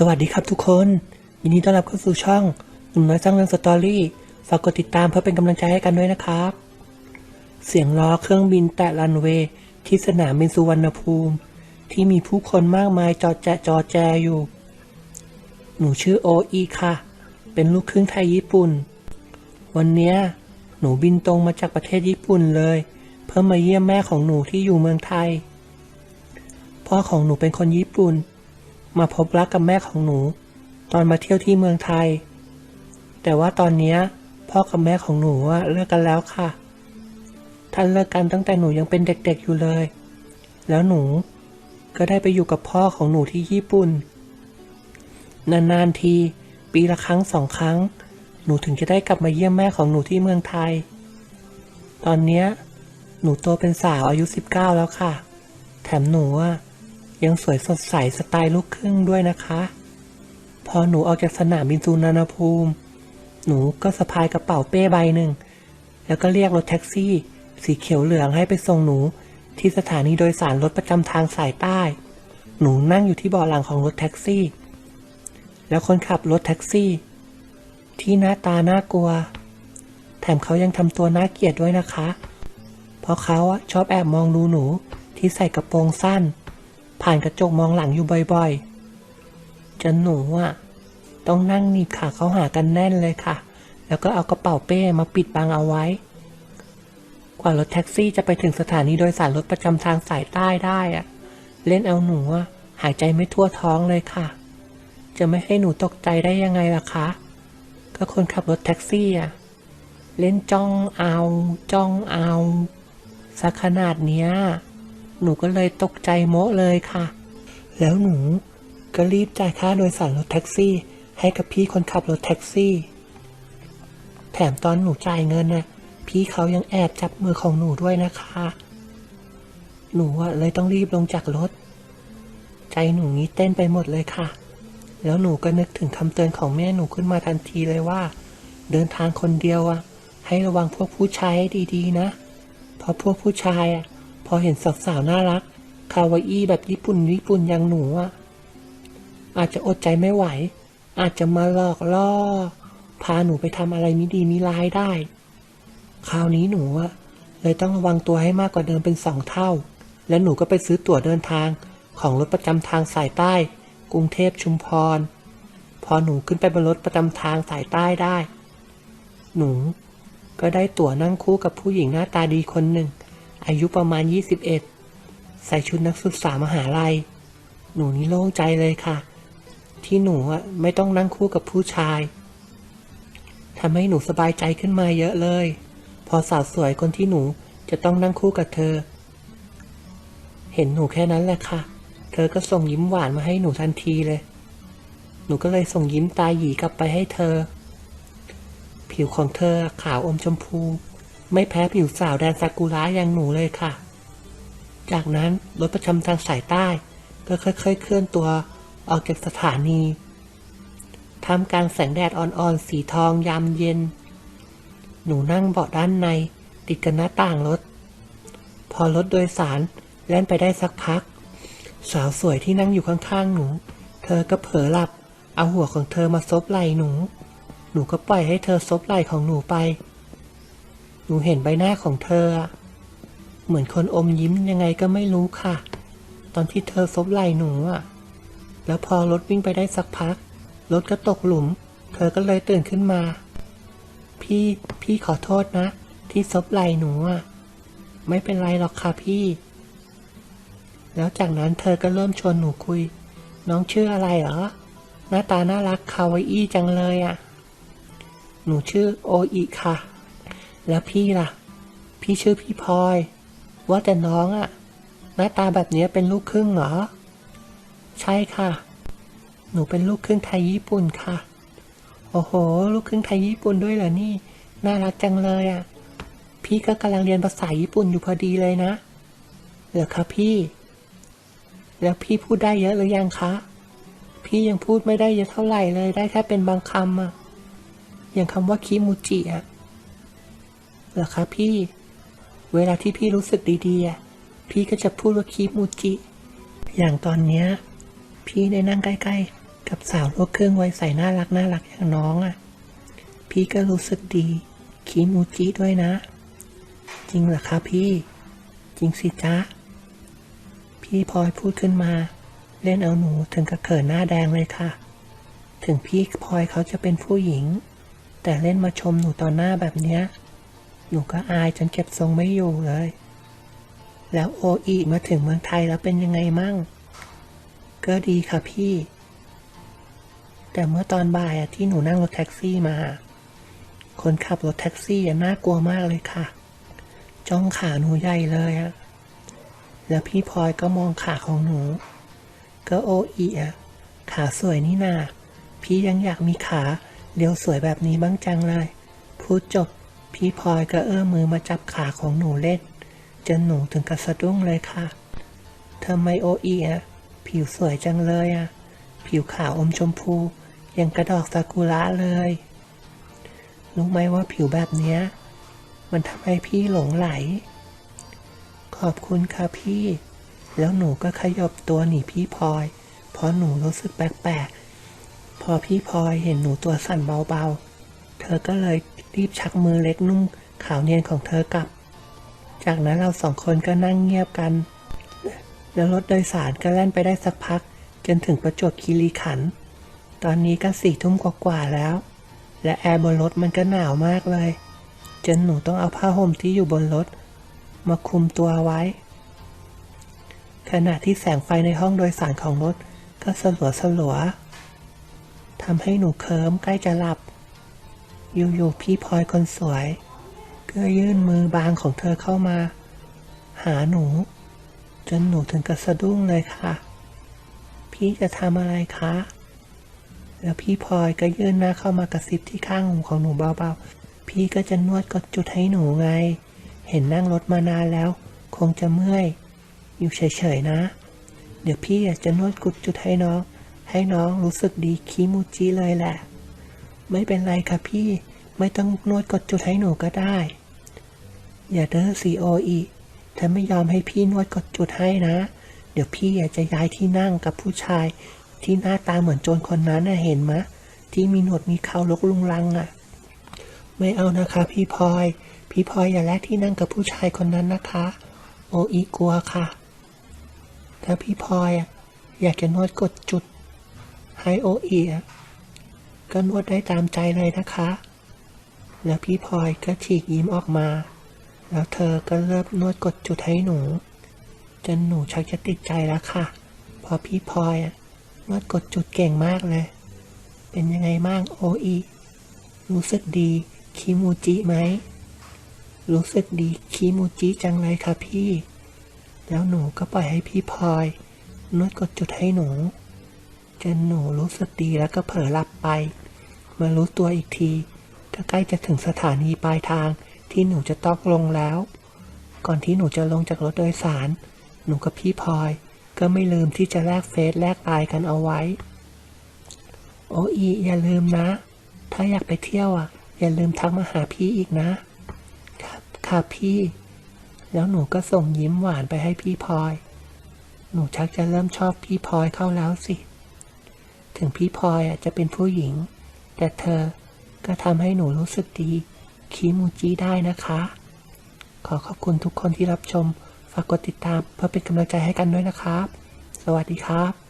สวัสดีครับทุกคนยินดีต้อนรับเข้าสู่ช่องหนุ่มน้อยสร้างเรื่องสตอรี่ฝากกดติดตามเพื่อเป็นกำลังใจให้กันด้วยนะครับ เสียงล้อเครื่องบินแตะรันเวย์ที่สนามบินสุวรรณภูมิ ที่มีผู้คนมากมายจอแจจอแจอยู่ หนูชื่อโออีค่ะ เป็นลูกครึ่งไทยญี่ปุ่น วันนี้หนูบินตรงมาจากประเทศญี่ปุ่นเลย เพื่อมาเยี่ยมแม่ของหนูที่อยู่เมืองไทย พ่อของหนูเป็นคนญี่ปุ่น มาพบรักกับแม่ของหนู ตอนมาเที่ยวที่เมืองไทย แต่ว่าตอนนี้พ่อกับแม่ของหนูเลิกกันแล้วค่ะ ท่านเลิกกันตั้งแต่หนูยังเป็นเด็กๆอยู่เลย แล้วหนูก็ได้ไปอยู่กับพ่อของหนูที่ญี่ปุ่น นานๆที ปีละครั้งสองครั้ง หนูถึงจะได้กลับมาเยี่ยมแม่ของหนูที่เมืองไทย ตอนนี้หนูโตเป็นสาวอายุ 19 แล้วค่ะ แถมหนูอะ ยังสวยสดใสสไตล์ลูกครึ่งด้วยนะคะ พอหนูออกจากสนามบินสุวรรณภูมิ หนูก็สะพายกระเป๋าเป้ใบหนึ่ง แล้วก็เรียกรถแท็กซี่ สีเขียวเหลืองให้ไปส่งหนู ที่สถานีโดยสารรถประจำทางสายใต้ หนูนั่งอยู่ที่เบาะหลังของรถแท็กซี่ แล้วคนขับรถแท็กซี่ ที่หน้าตาน่ากลัว แถมเขายังทำตัวน่าเกลียดด้วยนะคะ เพราะเขาชอบแอบมองดูหนูที่ใส่กระโปรงสั้น ผ่านกระจกมองหลังอยู่บ่อยๆจนหนูอะต้องนั่งหนีบขาเขาหากันแน่นเลยค่ะ แล้วก็เอากระเป๋าเป้มาปิดบังเอาไว้ กว่ารถแท็กซี่จะไปถึงสถานีโดยสารรถประจำทางสายใต้ได้อะเล่นเอาหนูอะหายใจไม่ทั่วท้องเลยค่ะ จะไม่ให้หนูตกใจได้ยังไงล่ะคะ ก็คนขับรถแท็กซี่อะเล่นจ้องเอา จ้องเอาสักขนาดเนี้ย หนูก็เลยตกใจโมะเลยค่ะ แล้วหนูก็รีบจ่ายค่าโดยสารรถแท็กซี่ ให้กับพี่คนขับรถแท็กซี่ แถมตอนหนูจ่ายเงินน่ะพี่เขายังแอบจับมือของหนูด้วยนะคะ หนูอะเลยต้องรีบลงจากรถ ใจหนูนี้เต้นไปหมดเลยค่ะ แล้วหนูก็นึกถึงคำเตือนของแม่หนูขึ้นมาทันทีเลยว่า เดินทางคนเดียวอะให้ระวังพวกผู้ชายให้ดีๆนะ เพราะพวกผู้ชายอะ พอเห็นสาวๆน่ารัก คาวาอี้แบบญี่ปุ่นญี่ปุ่นอย่างหนูอะอาจจะอดใจไม่ไหว อาจจะมาหลอกล่อ พาหนูไปทำอะไรไม่ดีม่ร้ายได้ คราวนี้หนูอะเลยต้องระวังตัวให้มากกว่าเดิมเป็นสองเท่า และหนูก็ไปซื้อตั๋วเดินทางของรถประจำทางสายใต้ กรุงเทพชุมพร พอหนูขึ้นไปบนรถประจำทางสายใต้ได้ หนูก็ได้ตั๋วนั่งคู่กับผู้หญิงหน้าตาดีคนหนึ่ง อายุประมาณ 21 ใส่ชุดนักศึกษามหาลัย หนูนี่โล่งใจเลยค่ะ ที่หนูอะไม่ต้องนั่งคู่กับผู้ชายทำให้หนูสบายใจขึ้นมาเยอะเลย พอสาวสวยคนที่หนูจะต้องนั่งคู่กับเธอ เห็นหนูแค่นั้นแหละค่ะ เธอก็ส่งยิ้มหวานมาให้หนูทันทีเลย หนูก็เลยส่งยิ้มตาหยีกลับไปให้เธอ ผิวของเธอขาวอมชมพู ไม่แพ้ผิวสาวแดนซากุระอย่างหนูเลยค่ะ จากนั้นรถประจำทางสายใต้ ก็ค่อยๆเคลื่อนตัวออกจากสถานีท่ามกลางแสงแดดอ่อนๆ สีทองยามเย็น หนูนั่งเบาะด้านใน ติดกับหน้าต่างรถ พอรถโดยสารแล่นไปได้สักพัก สาวสวยที่นั่งอยู่ข้างๆหนู เธอก็เผลอหลับ เอาหัวของเธอมาซบไหล่หนู หนูก็ปล่อยให้เธอซบไหล่ของหนูไป หนูเห็นใบหน้าของเธอ เหมือนคนอมยิ้มยังไงก็ไม่รู้ค่ะ ตอนที่เธอซบไหล่หนูอะแล้วพอรถวิ่งไปได้สักพัก รถก็ตกหลุม เธอก็เลยตื่นขึ้นมา พี่พี่ขอโทษนะ ที่ซบไหล่หนูอะไม่เป็นไรหรอกค่ะพี่ แล้วจากนั้นเธอก็เริ่มชวนหนูคุย น้องชื่ออะไรเหรอ หน้าตาน่ารักคาวาอี้จังเลยอะหนูชื่อโออิค่ะ แล้วพี่ล่ะ พี่ชื่อพี่พลอย ว่าแต่น้องอะหน้าตาแบบนี้เป็นลูกครึ่งเหรอ ใช่ค่ะ หนูเป็นลูกครึ่งไทยญี่ปุ่นค่ะ โอ้โห ลูกครึ่งไทยญี่ปุ่นด้วยเหรอนี่ น่ารักจังเลยอะ่ะ พี่ก็กำลังเรียนภาษาญี่ปุ่นอยู่พอดีเลยนะ เหรอคะพี่ แล้วพี่พูดได้เยอะหรือยังคะ พี่ยังพูดไม่ได้เยอะเท่าไหร่เลย ได้แค่เป็นบางคำอะอย่างคำว่าคิมูจิอะ เหรอคะพี่ เวลาที่พี่รู้สึกดีๆ พี่ก็จะพูดว่าคิมูจิ อย่างตอนเนี้ย พี่ได้นั่งใกล้ๆ กับสาวลูกครึ่งไวัยใส่น่ารักน่ารักอย่างน้องอะ่ะ พี่ก็รู้สึกดีคิมูจิด้วยนะ จริงเหรอคะพี่ จริงสิจ๊ะ พี่พลอยพูดขึ้นมา เล่นเอาหนูถึงกับเขินหน้าแดงเลยค่ะ ถึงพี่พลอยเขาจะเป็นผู้หญิง แต่เล่นมาชมหนูตอนหน้าแบบเนี้ย หนูก็อายจนเก็บทรงไม่อยู่เลย แล้วโออีมาถึงเมืองไทยแล้วเป็นยังไงมั่ง ก็ดีค่ะพี่ แต่เมื่อตอนบ่ายอะที่หนูนั่งรถแท็กซี่มา คนขับรถแท็กซี่อะน่ากลัวมากเลยค่ะ จ้องขาหนูใหญ่เลยอะแล้วพี่พลอยก็มองขาของหนู ก็โออีอะขาสวยนี่นา พี่ยังอยากมีขาเรียวสวยแบบนี้บ้างจังเลย พูดจบ พี่พลอยก็เอื้อมมือมาจับขาของหนูเล่น จนหนูถึงกับสะดุ้งเลยค่ะทำไมโออีอะผิวสวยจังเลยอะผิวขาวอมชมพูยังกระดอกซากุระเลย รู้ไหมว่าผิวแบบเนี้ย มันทำให้พี่หลงไหล ขอบคุณค่ะพี่ แล้วหนูก็ขยบตัวหนีพี่พลอย เพราะหนูรู้สึกแปลกๆ พอพี่พลอยเห็นหนูตัวสั่นเบาๆ เธอก็เลยรีบชักมือเล็กนุ่มขาวเนียนของเธอกลับ จากนั้นเราสองคนก็นั่งเงียบกัน แล้วรถโดยสารก็แล่นไปได้สักพัก จนถึงประจวบคีรีขันธ์ตอนนี้ก็สี่ทุ่มกว่าๆแล้ว และแอร์บนรถมันก็หนาวมากเลย จนหนูต้องเอาผ้าห่มที่อยู่บนรถ มาคลุมตัวไว้ ขณะที่แสงไฟในห้องโดยสารของรถก็สลัวสลัวทำให้หนูเคิมใกล้จะหลับ อยู่ๆพี่พลอยคนสวย ก็ยื่นมือบางของเธอเข้ามา หาหนู จนหนูถึงกับสะดุ้งเลยค่ะ พี่จะทำอะไรคะ แล้วพี่พลอยก็ยื่นหน้าเข้ามากระซิบที่ข้างหูของหนูเบาๆ พี่ก็จะนวดกดจุดให้หนูไง เห็นนั่งรถมานานแล้ว คงจะเมื่อย อยู่เฉยๆนะ เดี๋ยวพี่จะนวดกดจุดให้น้อง ให้น้องรู้สึกดีคิมูจิเลยแหละ ไม่เป็นไรค่ะพี่ ไม่ต้องนวดกดจุดให้หนูก็ได้ อย่าเด้อซีโออีถ้าไม่ยอมให้พี่นวดกดจุดให้นะ เดี๋ยวพี่อยากจะย้ายที่นั่งกับผู้ชาย ที่หน้าตาเหมือนโจรคนนั้นน่ะเห็นมะ ที่มีหนวดมีเขาลกลุงลังอะ ไม่เอานะคะ พี่พลอย พี่พลอยอย่าแลกที่นั่งกับผู้ชายคนนั้นนะคะ โออีกลัวค่ะ ถ้าพี่พลอยอยากจะนวดกดจุดให้โออีอะ ก็นวดได้ตามใจเลยนะคะ แล้วพี่พลอยก็ฉีกยิ้มออกมา แล้วเธอก็เริ่มนวดกดจุดให้หนู จนหนูชักจะติดใจแล้วค่ะ พอพี่พลอยนวดกดจุดเก่งมากเลย เป็นยังไงบ้างโออีรู้สึกดีคิมูจิไหม รู้สึกดีคิมูจิจังเลยค่ะพี่ แล้วหนูก็ปล่อยให้พี่พลอยนวดกดจุดให้หนู จนหนูรู้สึกดีแล้วก็เผลอหลับไป มารู้ตัวอีกที ก็ใกล้จะถึงสถานีปลายทางที่หนูจะต้องลงแล้ว ก่อนที่หนูจะลงจากรถโดยสาร หนูกับพี่พลอย ก็ไม่ลืมที่จะแลกเฟซแลกไลน์กันเอาไว้ โออีอย่าลืมนะ ถ้าอยากไปเที่ยวอะ อย่าลืมทักมาหาพี่อีกนะ ครับค่ะพี่ แล้วหนูก็ส่งยิ้มหวานไปให้พี่พลอย หนูชักจะเริ่มชอบพี่พลอยเข้าแล้วสิ ถึงพี่พลอยอจะเป็นผู้หญิง แต่เธอก็ทำให้หนูรู้สึกดี คีมูจิได้นะคะ ขอขอบคุณทุกคนที่รับชม ฝากกดติดตามเพื่อเป็นกำลังใจให้กันด้วยนะครับ สวัสดีครับ